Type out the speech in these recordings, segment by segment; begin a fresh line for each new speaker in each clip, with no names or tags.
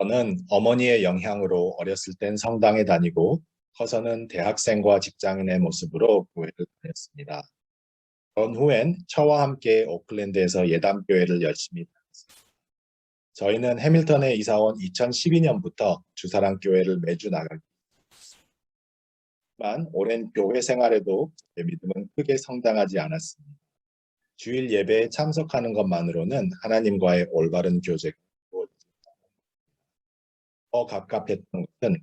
저는 어머니의 영향으로 어렸을 땐 성당에 다니고 커서는 대학생과 직장인의 모습으로 교회를 다녔습니다. 그런 후엔 처와 함께 오클랜드에서 예담교회를 열심히 다녔습니다. 저희는 해밀턴에 이사온 2012년부터 주사랑교회를 매주 나가기 만 오랜 교회 생활에도 제 믿음은 크게 성장하지 않았습니다. 주일 예배에 참석하는 것만으로는 하나님과의 올바른 교제가 더 갑갑했던 것은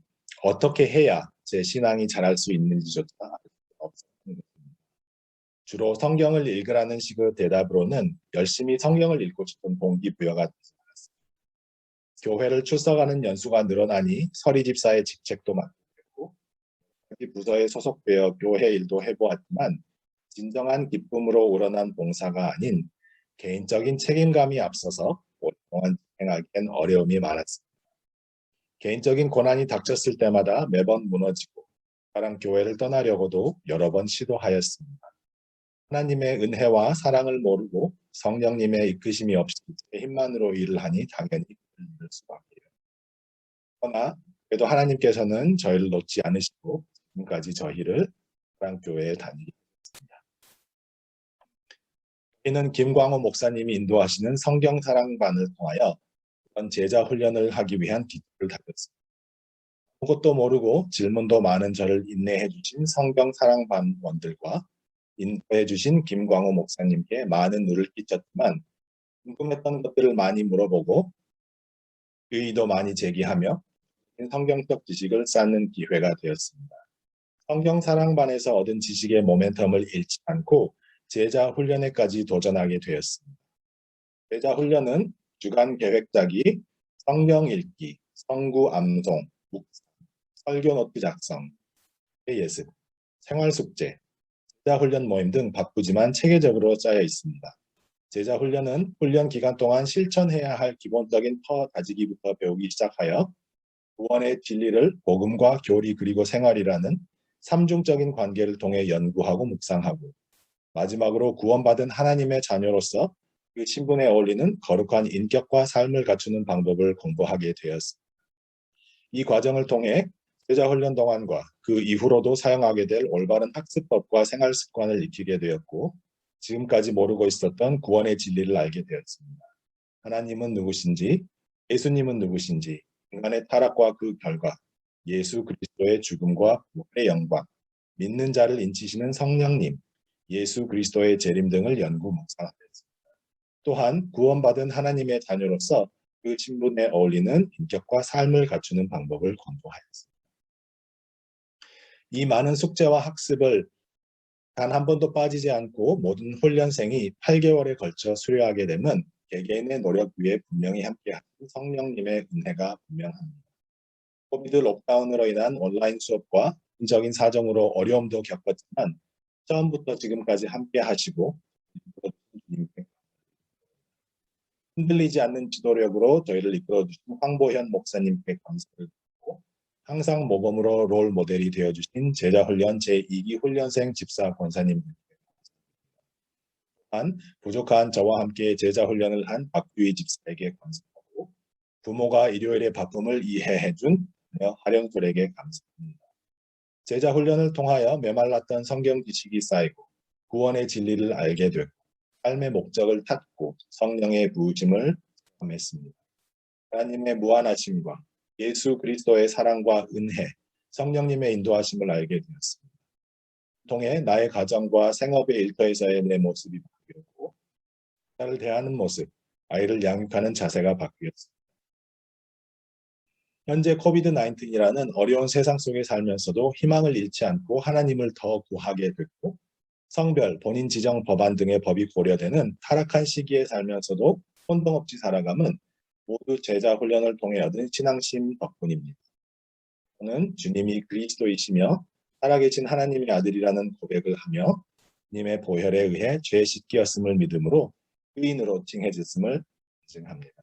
어떻게 해야 제 신앙이 자랄 수 있는지조차 없었던. 주로 성경을 읽으라는 식의 대답으로는 열심히 성경을 읽고 싶은 동기부여가 되지 않았습니다. 교회를 출석하는 연수가 늘어나니 서리 집사의 직책도 맡게 됐고 부서에 소속되어 교회 일도 해보았지만 진정한 기쁨으로 우러난 봉사가 아닌 개인적인 책임감이 앞서서 오랫동안 진행하기엔 어려움이 많았습니다. 개인적인 고난이 닥쳤을 때마다 매번 무너지고 사랑 교회를 떠나려고도 여러 번 시도하였습니다. 하나님의 은혜와 사랑을 모르고 성령님의 이끄심이 없이 제 힘만으로 일을 하니 당연히 힘들 수밖에요. 그러나 그래도 하나님께서는 저희를 놓지 않으시고 지금까지 저희를 사랑 교회에 다니게 했습니다. 저희는 김광호 목사님이 인도하시는 성경 사랑반을 통하여 제자 훈련을 하기 위한 기초를 다녔습니다. 아무것도 모르고 질문도 많은 저를 인내해 주신 성경 사랑반원들과 인도해 주신 김광호 목사님께 많은 누를 끼쳤지만 궁금했던 것들을 많이 물어보고 의의도 많이 제기하며 성경적 지식을 쌓는 기회가 되었습니다. 성경 사랑반에서 얻은 지식의 모멘텀을 잃지 않고 제자 훈련에까지 도전하게 되었습니다. 제자 훈련은 주간 계획 짜기, 성경 읽기, 성구 암송, 묵상, 설교 노트 작성, 예습, 생활 숙제, 제자 훈련 모임 등 바쁘지만 체계적으로 짜여 있습니다. 제자 훈련은 훈련 기간 동안 실천해야 할 기본적인 터 다지기부터 배우기 시작하여 구원의 진리를 복음과 교리 그리고 생활이라는 삼중적인 관계를 통해 연구하고 묵상하고 마지막으로 구원받은 하나님의 자녀로서 그 신분에 어울리는 거룩한 인격과 삶을 갖추는 방법을 공부하게 되었습니다. 이 과정을 통해 제자 훈련 동안과 그 이후로도 사용하게 될 올바른 학습법과 생활 습관을 익히게 되었고 지금까지 모르고 있었던 구원의 진리를 알게 되었습니다. 하나님은 누구신지, 예수님은 누구신지, 인간의 타락과 그 결과, 예수 그리스도의 죽음과 구원의 영광, 믿는 자를 인치시는 성령님, 예수 그리스도의 재림 등을 연구 묵상하였습니다. 또한 구원받은 하나님의 자녀로서 그 신분에 어울리는 인격과 삶을 갖추는 방법을 공부하였습니다. 이 많은 숙제와 학습을 단 한 번도 빠지지 않고 모든 훈련생이 8개월에 걸쳐 수료하게 되면 개개인의 노력 위에 분명히 함께하는 성령님의 은혜가 분명합니다. 코비드 록다운으로 인한 온라인 수업과 인적인 사정으로 어려움도 겪었지만 처음부터 지금까지 함께 하시고 흔들리지 않는 지도력으로 저희를 이끌어주신 황보현 목사님께 감사를 드리고 항상 모범으로 롤 모델이 되어주신 제자훈련 제2기 훈련생 집사 권사님께 또한 부족한 저와 함께 제자훈련을 한 박규희 집사에게 감사하고 부모가 일요일의 바쁨을 이해해준 하령술에게 감사합니다. 제자훈련을 통하여 메말랐던 성경 지식이 쌓이고 구원의 진리를 알게 되고 삶의 목적을 탔고 성령의 부으심을 경험했습니다. 하나님의 무한하심과 예수 그리스도의 사랑과 은혜, 성령님의 인도하심을 알게 되었습니다. 통해 나의 가정과 생업의 일터에서의 내 모습이 바뀌었고 나를 대하는 모습, 아이를 양육하는 자세가 바뀌었습니다. 현재 코비드-19이라는 어려운 세상 속에 살면서도 희망을 잃지 않고 하나님을 더 구하게 됐고 성별, 본인 지정 법안 등의 법이 고려되는 타락한 시기에 살면서도 혼동 없이 살아감은 모두 제자 훈련을 통해 얻은 신앙심 덕분입니다. 저는 주님이 그리스도이시며 살아계신 하나님의 아들이라는 고백을 하며 님의 보혈에 의해 죄 씻기었음을 믿음으로 의인으로 칭해졌음을 증합니다.